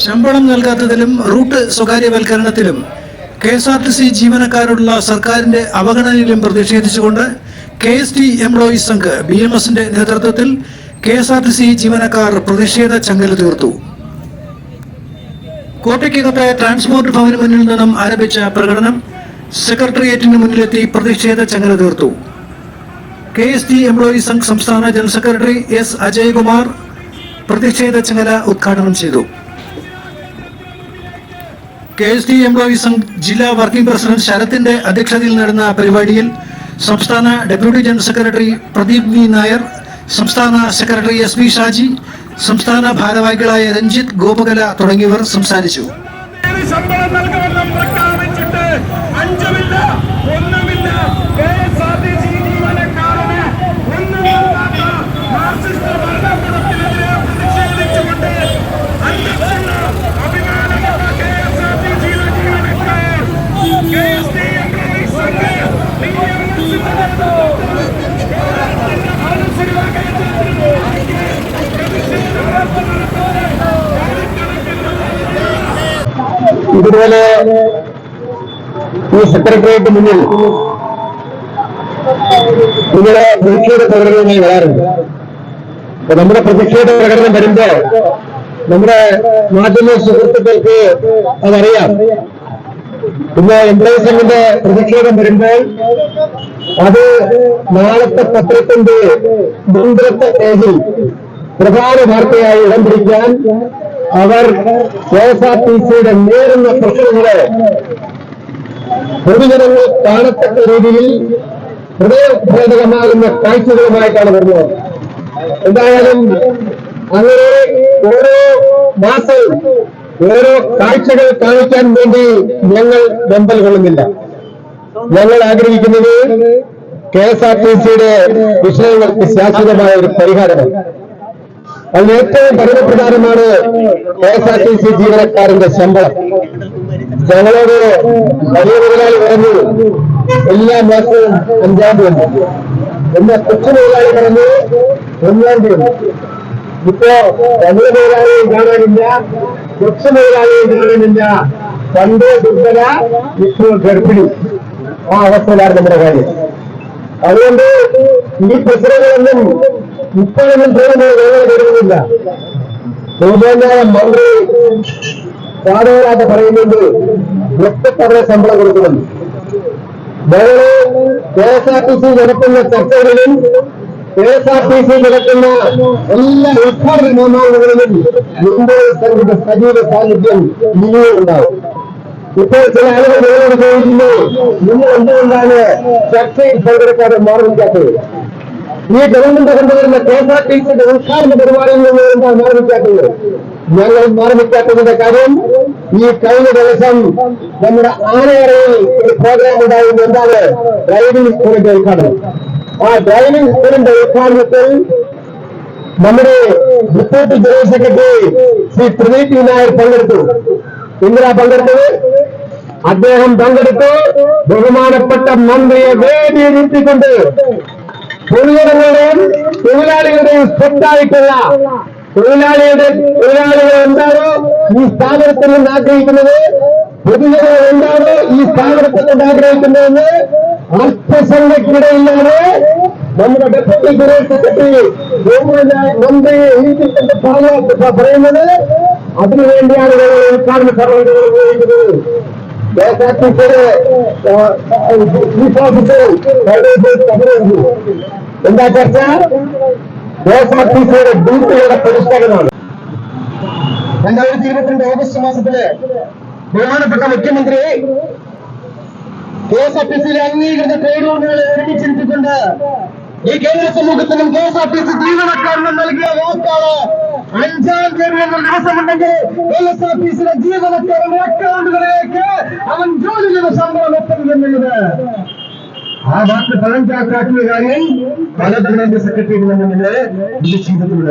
ശമ്പളം നൽകാത്തതിലും route സ്വകാര്യവൽക്കരണത്തിലും K S R T C ജീവനക്കാരോടുള്ള സർക്കാരിന്റെ അവഗണനയിലും പ്രതിഷേധിച്ചുകൊണ്ട് K S T employees Sangh B M എസിന്റെ നേതൃത്വത്തിൽ K S R T C ജീവനക്കാർ പ്രതിഷേധ ചങ്ങല തീർത്തു. കോട്ടയ്ക്കകത്തെ ട്രാൻസ്പോർട്ട് ഭവന് മുന്നിൽ നിന്നും ആരംഭിച്ച പ്രകടനം സെക്രട്ടേറിയറ്റിന് മുന്നിലെത്തി പ്രതിഷേധ ചങ്ങല തീർത്തു. K S T employees Sangh സംസ്ഥാന ജനറൽ സെക്രട്ടറി എസ് അജയ്കുമാർ പ്രതിഷേധ ചങ്ങല ഉദ്ഘാടനം ചെയ്തു. കെ എസ് ഡി എംപ്ലോയീസ് ജില്ലാ വർക്കിംഗ് പ്രസിഡന്റ് ശരത്തിന്റെ അധ്യക്ഷതയിൽ നടന്ന പരിപാടിയിൽ സംസ്ഥാന deputy general secretary Pradeep V Nair സംസ്ഥാന സെക്രട്ടറി എസ് വി ഷാജി സംസ്ഥാന ഭാരവാഹികളായ രഞ്ജിത്ത് ഗോപകല തുടങ്ങിയവർ സംസാരിച്ചു. ശമ്പളം നൽകുമെന്നും പ്രഖ്യാപിച്ചിട്ട് അഞ്ചുമില്ല ഒന്നുമില്ല K S R T C ജീവനക്കാരന് ഒന്നും നൽകാത്ത മാർക്സിസ്റ്റ് ഭരണകൂടത്തിനെതിരെ പ്രതിഷേധിച്ചുകൊണ്ട് അന്തസ്സുള്ള അഭിമാനമുള്ള കെ എസ് ആർ ടി സിയിലെ ജീവനക്കാർ K S T employees Sangh DMS-ന്റെ നേതൃത്വത്തിൽ കേരളത്തിന്റെ മാനസിക കേന്ദ്രത്തിൽ പ്രതിഷേധ ഇതുപോലെ ഈ സെക്രട്ടേറിയറ്റ് മുന്നിൽ നിങ്ങളെ പ്രതിഷേധ പ്രകടനങ്ങൾ വരാറുണ്ട്. നമ്മുടെ പ്രതിഷേധ പ്രകടനം വരുമ്പോ നമ്മുടെ മാധ്യമ സുഹൃത്തുക്കൾക്ക് അതറിയാം. പിന്നെ എംപ്ലോയീസ് സംഘിന്റെ പ്രതിഷേധം വരുമ്പോൾ അത് നാളത്തെ പത്രത്തിന്റെ മുൻപത്തെ പേജിൽ പ്രധാന വാർത്തയായി ഇടം പിടിക്കാൻ അവർ കെ എസ് ആർ ടി സിയുടെ നേരുന്ന പ്രശ്നങ്ങളെ പൊതുജനങ്ങൾ കാണത്തക്ക രീതിയിൽ ഹൃദയഭേദകമാകുന്ന കാഴ്ചകളുമായിട്ടാണ് വരുന്നത്. എന്തായാലും അങ്ങനെ ഓരോ മാസം ഓരോ കാഴ്ചകൾ കാണിക്കാൻ വേണ്ടി ഞങ്ങൾ വെമ്പൽ കൊള്ളുന്നില്ല. ഞങ്ങൾ ആഗ്രഹിക്കുന്നത് കെ എസ് ആർ ടി സിയുടെ വിഷയങ്ങൾക്ക് ശാശ്വതമായ ഒരു പരിഹാരമാണ്. അതിന് ഏറ്റവും പരിമപ്രകാരമാണ് K S R T C ജീവനക്കാരന്റെ ശമ്പളം. ഞങ്ങളോട് വലിയ മുതലാളി പറഞ്ഞു എല്ലാ മാസവും അഞ്ചാം തീയതി എന്റെ കൊച്ചു മുതലാളി പറഞ്ഞു ഒന്നാം തീയതി. ഇപ്പോ വലിയ മുതലാളിയെ കാണാനില്ല കൊച്ചു മുതലാളിയെ കാണാനില്ല പണ്ട് ദുർബല ഇപ്പോൾ ഗർഭിണി. ആ അവസ്ഥയിലാണ് നമ്മുടെ കാര്യം. അതുകൊണ്ട് ഈ പ്രശ്നങ്ങളൊന്നും ഇപ്പോഴൊന്നും തോന്നുന്നത് ഞങ്ങൾ വരുന്നില്ല മന്ത്രി സാധകരാതെ പറയുന്നുണ്ട് വ്യക്തത്തവരെ ശമ്പളം കൊടുക്കുമെന്ന് വേറെ K S R T C നടക്കുന്ന ചർച്ചകളിലും K S R T C നടക്കുന്ന എല്ലാ ഉദ്ഘാടന നിയമങ്ങളിലും മുംബൈ സംഘിന്റെ സജീവ സാന്നിധ്യം ഇനിയും ഉണ്ടാവും. ഇപ്പോൾ ചില ആളുകൾ നിങ്ങളോട് ചോദിക്കുന്നു നിങ്ങൾ എന്തുകൊണ്ടാണ് ചർച്ചയിൽ പങ്കെടുക്കാതെ മാറി നിൽക്കാത്തത് ഈ ഗവൺമെന്റ് കൊണ്ടുവരുന്ന K S R T C ഉദ്ഘാടന പരിപാടിയിൽ നിന്ന് ഞങ്ങൾ മാറി കാര്യം ഈ കഴിഞ്ഞ ദിവസം നമ്മുടെ ആനയറയിൽ ഒരു പ്രോഗ്രാം ഉണ്ടായിരുന്നു. എന്താണ്? ഡ്രൈവിംഗ് സ്കൂളിന്റെ ഉദ്ഘാടനം. ആ ഡ്രൈവിംഗ് സ്കൂളിന്റെ ഉദ്ഘാടനത്തിൽ നമ്മുടെ report general secretary Shri Pradeep Nair പങ്കെടുത്തു. എന്തിനാ പങ്കെടുത്തത്? അദ്ദേഹം പങ്കെടുത്തു. ബഹുമാനപ്പെട്ട മന്ത്രിയെ വേദി പൊതുജനങ്ങളുടെയും തൊഴിലാളികളുടെയും സ്വത്തായിട്ടുള്ള തൊഴിലാളിയുടെ തൊഴിലാളികൾ എന്താണ് ഈ സ്ഥാപനത്തിൽ നിന്ന് ആഗ്രഹിക്കുന്നത് പൊതുജനങ്ങൾ എന്താണ് ഈ സ്ഥാപനത്തിൽ നിന്ന് ആഗ്രഹിക്കുന്നതെന്ന് അല്പസംഖ്യക്കിടയില്ലാതെ നമ്മുടെ ഡെപ്യൂട്ടി ജനറൽ സെക്രട്ടറി മന്ത്രി പറയുന്നത്. അതിനുവേണ്ടിയാണ് ഞങ്ങൾ ഉദ്ഘാടന സർവങ്ങൾ ഉപയോഗിക്കുന്നത് കെഎസ്ആർടിസിയുടെ എന്താ ചർച്ച കെഎസ്ആർടിസിയുടെ ഡ്യൂട്ടിയുടെ പരിഷ്കരണമാണ് രണ്ടായിരത്തി ഇരുപത്തിരണ്ട് ഓഗസ്റ്റ് മാസത്തിൽ ബഹുമാനപ്പെട്ട മുഖ്യമന്ത്രി കെ എസ് ആർ ടി സിയിലെ അംഗീകൃത ട്രേഡ് യൂണിയനുകളെ ഒരുമിച്ചിരുത്തിക്കൊണ്ട് ഈ കേന്ദ്ര സമൂഹത്തിനും K S R T C ജീവനക്കാരനും നൽകിയ വാക്കാണ് അഞ്ചാം തീയതി ദിവസമുണ്ടെങ്കിൽ കെ എസ് ആർ ടി സിയിലെ ജീവനക്കാരുടെ അക്കൗണ്ടുകളിലേക്ക് അവൻ ജോലി ചെയ്ത ശമ്പളം എത്തുന്നുള്ളത് ആ വാക്ക് പഴഞ്ചാക്കാക്കിയ കാര്യം പല സെക്രട്ടറി മുന്നിൽ ഇത് ചെയ്തിട്ടുള്ളത്